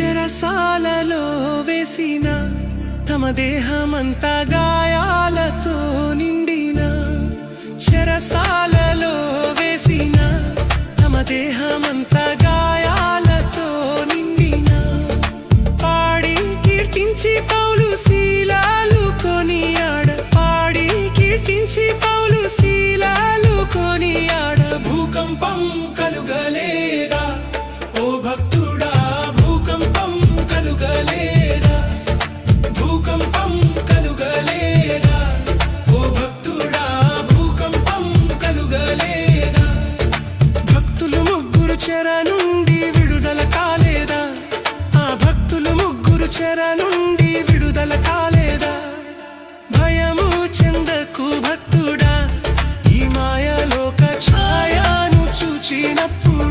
చెరసాలలో వేసిన తమ దేహమంతా గాయాలతో నిండిన చెరసాలలో వేసిన తమ దేహమంతా గాయాలతో నిండిన పాడి కీర్తించి పౌలు శీలాలు కొనియాడ పాడి కీర్తించి పౌలు శీలాలు కొనియాడ. భూకంపం కలుగలే చెర నుండి విడుదల కాలేదా? ఆ భక్తులు ముగ్గురు చెర నుండి విడుదల కాలేదా? భయము చెందకు భక్తుడా ఈ మాయలోక ఛాయాను చూచినప్పుడు